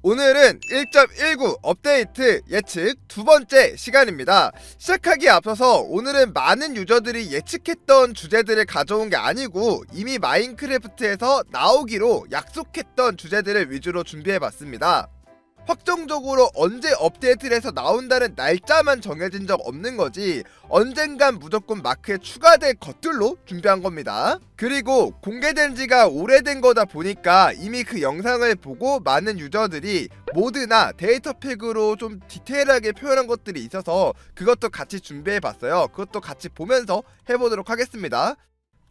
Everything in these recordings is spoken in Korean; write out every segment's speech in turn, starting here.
오늘은 1.19 업데이트 예측 두 번째 시간입니다. 시작하기에 앞서서 오늘은 많은 유저들이 예측했던 주제들을 가져온 게 아니고 이미 마인크래프트에서 나오기로 약속했던 주제들을 위주로 준비해 봤습니다. 확정적으로 언제 업데이트를 해서 나온다는 날짜만 정해진 적 없는 거지 언젠간 무조건 마크에 추가될 것들로 준비한 겁니다. 그리고 공개된 지가 오래된 거다 보니까 이미 그 영상을 보고 많은 유저들이 모드나 데이터 팩으로 좀 디테일하게 표현한 것들이 있어서 그것도 같이 준비해 봤어요. 그것도 같이 보면서 해보도록 하겠습니다.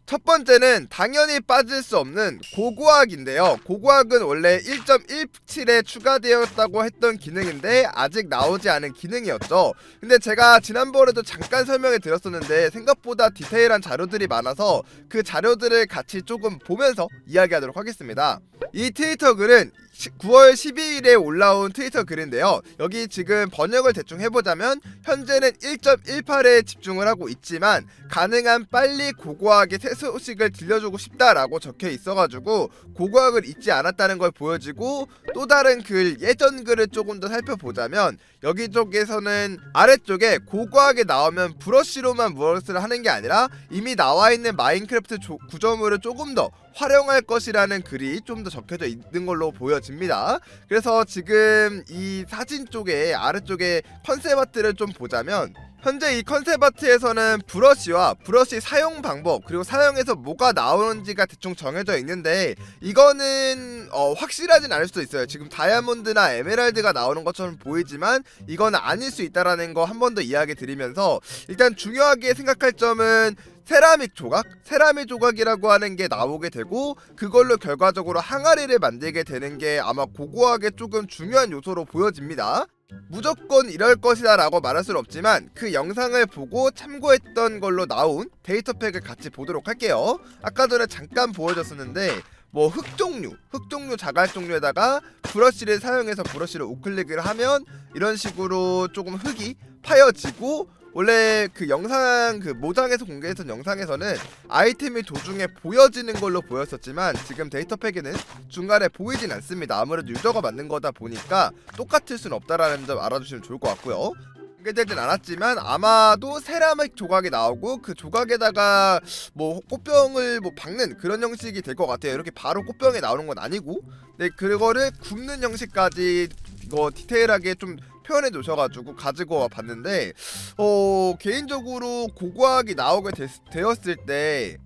첫 번째는 당연히 빠질 수 없는 고고학인데요. 고고학은 원래 1.17에 추가되었다고 했던 기능인데 아직 나오지 않은 기능이었죠. 근데 제가 지난번에도 잠깐 설명해 드렸었는데 생각보다 디테일한 자료들이 많아서 그 자료들을 같이 조금 보면서 이야기하도록 하겠습니다. 이 트위터 글은 9월 12일에 올라온 트위터 글인데요. 여기 지금 번역을 대충 해보자면 현재는 1.18에 집중을 하고 있지만 가능한 빨리 고고하게 새 소식을 들려주고 싶다라고 적혀 있어가지고 고고학을 잊지 않았다는 걸 보여지고 또 다른 글 예전 글을 조금 더 살펴보자면 여기 쪽에서는 아래쪽에 고고하게 나오면 브러쉬로만 무엇을 하는 게 아니라 이미 나와 있는 마인크래프트 조- 구조물을 조금 더 활용할 것이라는 글이 좀 더 적혀져 있는 걸로 보여집니다. 그래서 지금 이 사진 쪽에 아래쪽에 컨셉 아트를 좀 보자면 현재 이 컨셉 아트에서는 브러쉬와 브러쉬 사용 방법 그리고 사용해서 뭐가 나오는지가 대충 정해져 있는데 이거는 어, 확실하진 않을 수도 있어요. 지금 다이아몬드나 에메랄드가 나오는 것처럼 보이지만 이거는 아닐 수 있다라는 거 한 번 더 이야기 드리면서 일단 중요하게 생각할 점은 세라믹 조각, 세라믹 조각이라고 하는 게 나오게 되고 그걸로 결과적으로 항아리를 만들게 되는 게 아마 고고하게 조금 중요한 요소로 보여집니다. 무조건 이럴 것이다 라고 말할 수는 없지만 그 영상을 보고 참고했던 걸로 나온 데이터 팩을 같이 보도록 할게요. 아까 전에 잠깐 보여줬었는데 뭐흙 종류, 흙 종류, 자갈 종류에다가 브러쉬를 사용해서 브러쉬를 우클릭을 하면 이런 식으로 조금 흙이 파여지고 원래 그 영상 그 모장에서 공개했던 영상에서는 아이템이 도중에 보여지는 걸로 보였었지만 지금 데이터 팩에는 중간에 보이진 않습니다. 아무래도 유저가 만든 거다 보니까 똑같을 수는 없다라는 점 알아주시면 좋을 것 같고요. 공개되진 않았지만 아마도 세라믹 조각이 나오고 그 조각에다가 뭐 꽃병을 뭐 박는 그런 형식이 될 것 같아요. 이렇게 바로 꽃병이 나오는 건 아니고, 네 그거를 굽는 형식까지 이거 디테일하게 좀 표현해 놓으셔가지고 가지고 와 봤는데, 어 개인적으로 고고학이 나오게 됐, 되었을 때.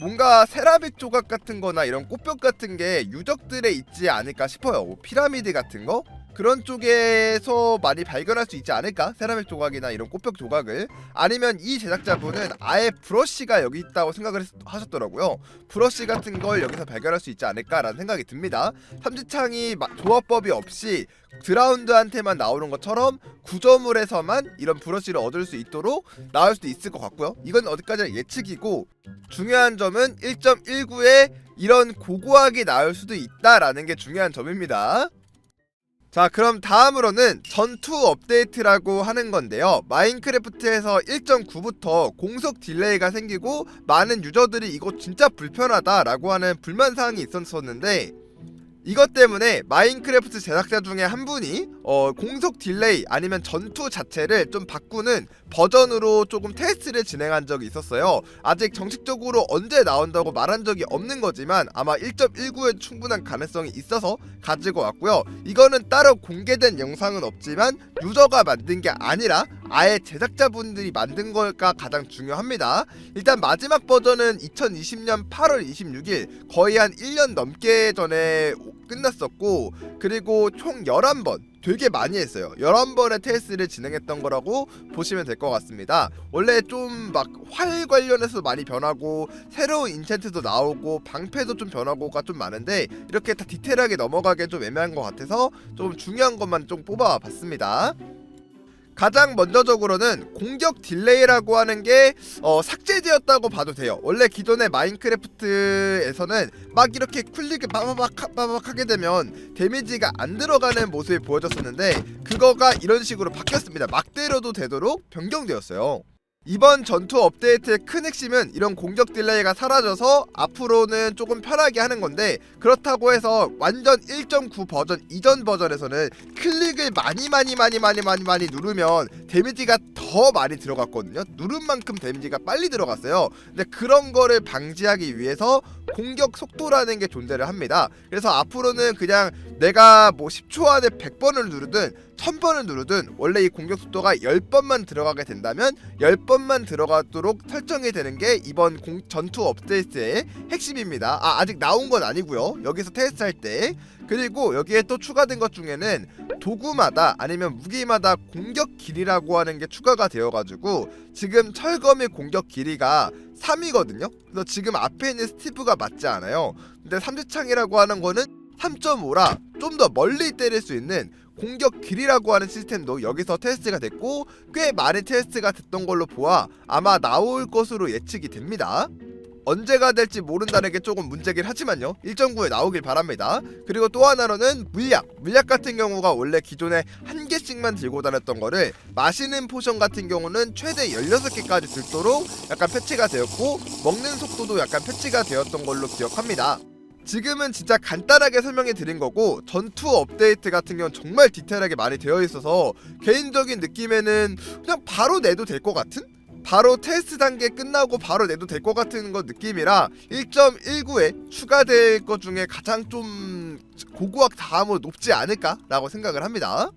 뭔가 세라믹 조각 같은 거나 이런 꽃병 같은 게 유적들에 있지 않을까 싶어요. 뭐 피라미드 같은 거? 그런 쪽에서 많이 발견할 수 있지 않을까? 세라믹 조각이나 이런 꽃병 조각을 아니면 이 제작자분은 아예 브러쉬가 여기 있다고 생각을 했- 하셨더라고요. 브러쉬 같은 걸 여기서 발견할 수 있지 않을까라는 생각이 듭니다. 삼지창이 마- 조합법이 없이 드라운드한테만 나오는 것처럼 구조물에서만 이런 브러쉬를 얻을 수 있도록 나올 수도 있을 것 같고요. 이건 어디까지나 예측이고 중요한 점은 1.19에 이런 고고하게 나올 수도 있다라는 게 중요한 점입니다. 자 그럼 다음으로는 전투 업데이트라고 하는 건데요. 마인크래프트에서 1.9부터 공속 딜레이가 생기고 많은 유저들이 이거 진짜 불편하다 라고 하는 불만사항이 있었었는데 이것 때문에 마인크래프트 제작자 중에 한 분이 어, 공속 딜레이 아니면 전투 자체를 좀 바꾸는 버전으로 조금 테스트를 진행한 적이 있었어요. 아직 정식적으로 언제 나온다고 말한 적이 없는 거지만 아마 1.19에 충분한 가능성이 있어서 가지고 왔고요. 이거는 따로 공개된 영상은 없지만 유저가 만든 게 아니라 아예 제작자분들이 만든 걸까 가장 중요합니다. 일단 마지막 버전은 2020년 8월 26일 거의 한 1년 넘게 전에 끝났었고 그리고 총 11번 되게 많이 했어요. 11번의 테스트를 진행했던 거라고 보시면 될 것 같습니다. 원래 좀 막 활 관련해서 많이 변하고 새로운 인챈트도 나오고 방패도 좀 변하고가 좀 많은데 이렇게 다 디테일하게 넘어가기 좀 애매한 것 같아서 좀 중요한 것만 좀 뽑아 봤습니다. 가장 먼저적으로는 공격 딜레이라고 하는 게 어, 삭제되었다고 봐도 돼요. 원래 기존의 마인크래프트에서는 막 이렇게 쿨릭을 빠바박 하게 되면 데미지가 안 들어가는 모습이 보여졌었는데 그거가 이런 식으로 바뀌었습니다. 막 때려도 되도록 변경되었어요. 이번 전투 업데이트의 큰 핵심은 이런 공격 딜레이가 사라져서 앞으로는 조금 편하게 하는 건데 그렇다고 해서 완전 1.9 버전 이전 버전에서는 클릭을 많이 많이 많이 많이 많이 많이 누르면 데미지가 더 많이 들어갔거든요. 누른 만큼 데미지가 빨리 들어갔어요. 근데 그런 거를 방지하기 위해서 공격 속도라는 게 존재를 합니다. 그래서 앞으로는 그냥 내가 뭐 10초 안에 100번을 누르든 1000번을 누르든 원래 이 공격 속도가 10번만 들어가게 된다면 10번만 들어가도록 설정이 되는 게 이번 공, 전투 업데이트의 핵심입니다. 아, 아직 나온 건 아니고요. 여기서 테스트할 때 그리고 여기에 또 추가된 것 중에는 도구마다 아니면 무기마다 공격 길이라고 하는 게 추가가 되어가지고 지금 철검의 공격 길이가 3이거든요. 그래서 지금 앞에 있는 스티브가 맞지 않아요. 근데 삼지창이라고 하는 거는 3.5라 좀 더 멀리 때릴 수 있는 공격 길이라고 하는 시스템도 여기서 테스트가 됐고 꽤 많은 테스트가 됐던 걸로 보아 아마 나올 것으로 예측이 됩니다. 언제가 될지 모른다는 게 조금 문제긴 하지만요. 1.9에 나오길 바랍니다. 그리고 또 하나로는 물약. 물약 같은 경우가 원래 기존에 한 개씩만 들고 다녔던 거를 마시는 포션 같은 경우는 최대 16개까지 들도록 약간 패치가 되었고 먹는 속도도 약간 패치가 되었던 걸로 기억합니다 지금은 진짜 간단하게 설명해 드린 거고 전투 업데이트 같은 경우는 정말 디테일하게 많이 되어 있어서 개인적인 느낌에는 그냥 바로 내도 될 것 같은? 바로 테스트 단계 끝나고 바로 내도 될 것 같은 거 느낌이라 1.19에 추가될 것 중에 가장 좀 고고학 다음으로 높지 않을까라고 생각을 합니다.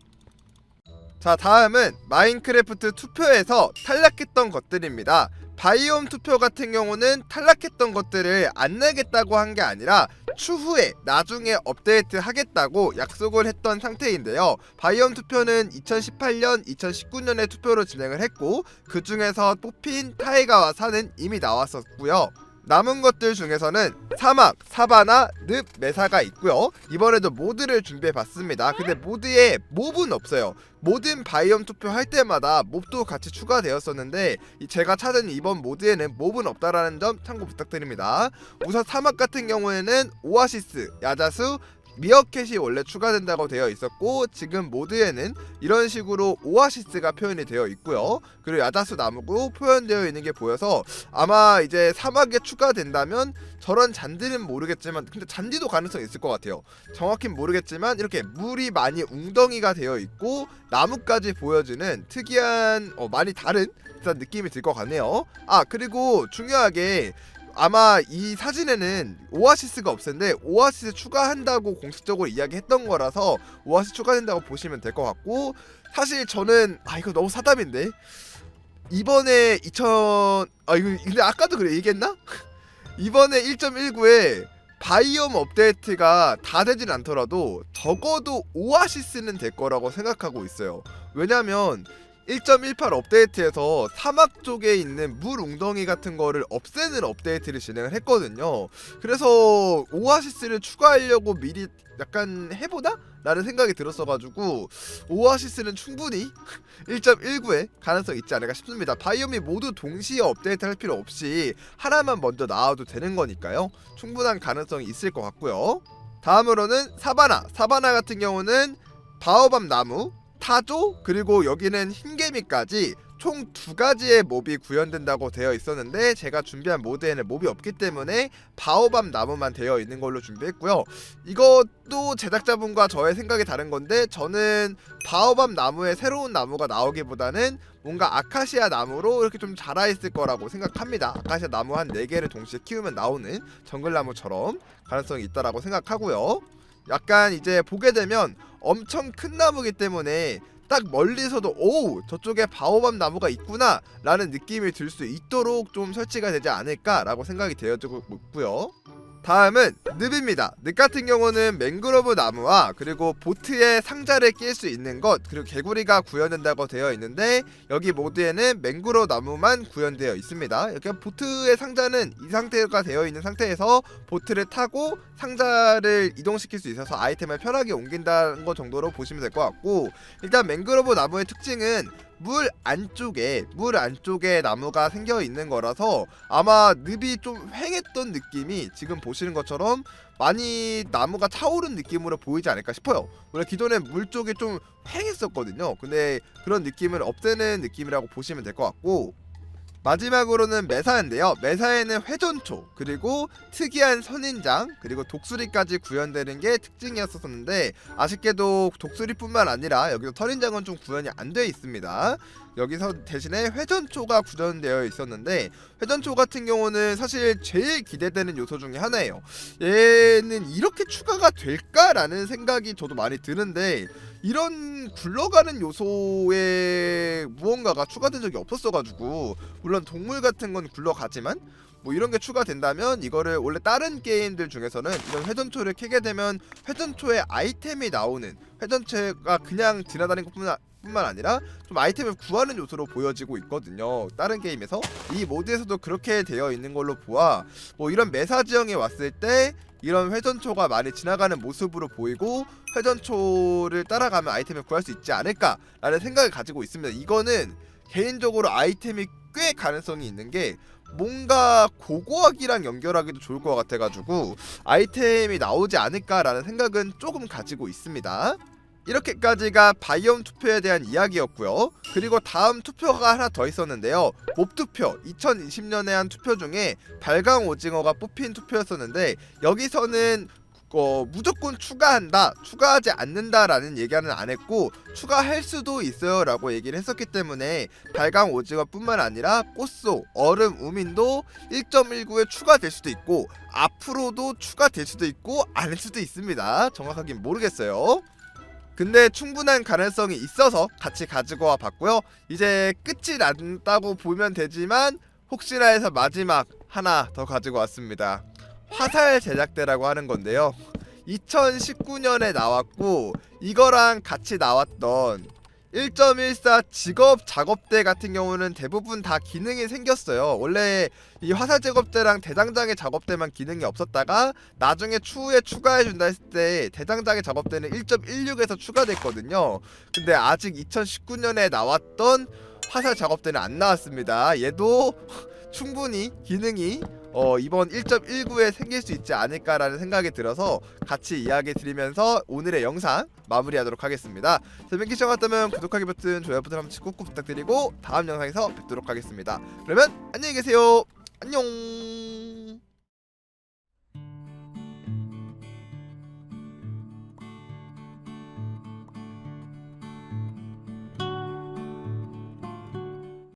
자 다음은 마인크래프트 투표에서 탈락했던 것들입니다. 바이옴 투표 같은 경우는 탈락했던 것들을 안 내겠다고 한 게 아니라 추후에 나중에 업데이트 하겠다고 약속을 했던 상태인데요. 바이옴 투표는 2018년, 2019년에 투표로 진행을 했고 그 중에서 뽑힌 타이가와 산은 이미 나왔었고요. 남은 것들 중에서는 사막, 사바나, 늪, 메사가 있고요. 이번에도 모드를 준비해 봤습니다. 근데 모드에 몹은 없어요. 모든 바이옴 투표할 때마다 몹도 같이 추가되었었는데 이 제가 찾은 이번 모드에는 몹은 없다라는 점 참고 부탁드립니다. 우선 사막 같은 경우에는 오아시스, 야자수, 미어캣이 원래 추가된다고 되어 있었고 지금 모드에는 이런 식으로 오아시스가 표현이 되어 있고요. 그리고 야자수 나무고 표현되어 있는 게 보여서 아마 이제 사막에 추가된다면 저런 잔디는 모르겠지만 근데 잔디도 가능성 있을 것 같아요. 정확히 는 모르겠지만 이렇게 물이 많이 웅덩이가 되어 있고 나무까지 보여주는 특이한 어, 많이 다른 느낌이 들 것 같네요. 아 그리고 중요하게 아마 이 사진에는 오아시스가 없었는데 오아시스 추가한다고 공식적으로 이야기했던 거라서 오아시스 추가된다고 보시면 될 것 같고 사실 저는 아 이거 너무 사담인데 이번에 2000 아 이거 근데 아까도 그래 얘기했나? 이번에 1.19에 바이옴 업데이트가 다 되진 않더라도 적어도 오아시스는 될 거라고 생각하고 있어요. 왜냐면 1.18 업데이트에서 사막 쪽에 있는 물 웅덩이 같은 거를 없애는 업데이트를 진행을 했거든요. 그래서 오아시스를 추가하려고 미리 약간 해보다? 라는 생각이 들었어가지고 오아시스는 충분히 1.19에 가능성 있지 않을까 싶습니다. 바이옴이 모두 동시에 업데이트 할 필요 없이 하나만 먼저 나와도 되는 거니까요. 충분한 가능성이 있을 것 같고요. 다음으로는 사바나. 사바나 같은 경우는 바오밤 나무, 타조 그리고 여기는 흰개미까지 총 두 가지의 몹이 구현된다고 되어 있었는데 제가 준비한 모드에는 몹이 없기 때문에 바오밤 나무만 되어 있는 걸로 준비했고요. 이것도 제작자분과 저의 생각이 다른 건데 저는 바오밤 나무에 새로운 나무가 나오기보다는 뭔가 아카시아 나무로 이렇게 좀 자라 있을 거라고 생각합니다. 아카시아 나무 한 4개를 동시에 키우면 나오는 정글나무처럼 가능성이 있다라고 생각하고요. 약간 이제 보게 되면 엄청 큰 나무기 때문에 딱 멀리서도 오 저쪽에 바오밤 나무가 있구나. 라는 느낌이 들 수 있도록 좀 설치가 되지 않을까 라고 생각이 되어지고 있고요 다음은 늪입니다. 늪 같은 경우는 맹그로브 나무와 그리고 보트에 상자를 낄 수 있는 것 그리고 개구리가 구현된다고 되어 있는데 여기 모드에는 맹그로브 나무만 구현되어 있습니다. 이렇게 보트의 상자는 이 상태가 되어 있는 상태에서 보트를 타고 상자를 이동시킬 수 있어서 아이템을 편하게 옮긴다는 것 정도로 보시면 될 것 같고 일단 맹그로브 나무의 특징은 물 안쪽에 물 안쪽에 나무가 생겨 있는 거라서 아마 늪이 좀 휑했던 느낌이 지금 보시는 것처럼 많이 나무가 차오른 느낌으로 보이지 않을까 싶어요. 원래 기존에 물 쪽이 좀 휑했었거든요. 근데 그런 느낌을 없애는 느낌이라고 보시면 될 것 같고 마지막으로는 매사인데요. 매사에는 회전초 그리고 특이한 선인장 그리고 독수리까지 구현되는 게 특징이었었는데 아쉽게도 독수리뿐만 아니라 여기서 선인장은 좀 구현이 안 돼 있습니다. 여기서 대신에 회전초가 구현되어 있었는데 회전초 같은 경우는 사실 제일 기대되는 요소 중에 하나예요. 얘는 이렇게 추가가 될까라는 생각이 저도 많이 드는데 이런 굴러가는 요소에 무언가가 추가된 적이 없었어가지고 물론 동물 같은 건 굴러가지만 뭐 이런 게 추가된다면 이거를 원래 다른 게임들 중에서는 이런 회전초를 캐게 되면 회전초에 아이템이 나오는 회전초가 그냥 지나다니는 것뿐만 뿐만 아니라 좀 아이템을 구하는 요소로 보여지고 있거든요. 다른 게임에서 이 모드에서도 그렇게 되어 있는 걸로 보아 뭐 이런 메사 지형에 왔을 때 이런 회전초가 많이 지나가는 모습으로 보이고 회전초를 따라가면 아이템을 구할 수 있지 않을까라는 생각을 가지고 있습니다. 이거는 개인적으로 아이템이 꽤 가능성이 있는 게 뭔가 고고학이랑 연결하기도 좋을 것 같아가지고 아이템이 나오지 않을까라는 생각은 조금 가지고 있습니다. 이렇게까지가 바이옴 투표에 대한 이야기였고요. 그리고 다음 투표가 하나 더 있었는데요. 몹 투표 2020년에 한 투표 중에 발광 오징어가 뽑힌 투표였었는데 여기서는 어, 무조건 추가한다, 추가하지 않는다라는 얘기는 안 했고 추가할 수도 있어요라고 얘기를 했었기 때문에 발광 오징어뿐만 아니라 꽃소, 얼음, 우민도 1.19에 추가될 수도 있고 앞으로도 추가될 수도 있고 아닐 수도 있습니다. 정확하긴 모르겠어요. 근데 충분한 가능성이 있어서 같이 가지고 와 봤고요. 이제 끝이 난다고 보면 되지만 혹시나 해서 마지막 하나 더 가지고 왔습니다. 화살 제작대라고 하는 건데요. 2019년에 나왔고 이거랑 같이 나왔던 1.14 직업 작업대 같은 경우는 대부분 다 기능이 생겼어요. 원래 이 화살 작업대랑 대장장의 작업대만 기능이 없었다가 나중에 추후에 추가해준다 했을 때 대장장의 작업대는 1.16에서 추가됐거든요. 근데 아직 2019년에 나왔던 화살 작업대는 안 나왔습니다. 얘도 충분히 기능이 어, 이번 1.19에 생길 수 있지 않을까라는 생각이 들어서 같이 이야기 드리면서 오늘의 영상 마무리하도록 하겠습니다. 재밌게 시청하셨다면 구독하기 버튼, 좋아요 버튼 한 번씩 꾹꾹 부탁드리고 다음 영상에서 뵙도록 하겠습니다. 그러면 안녕히 계세요. 안녕.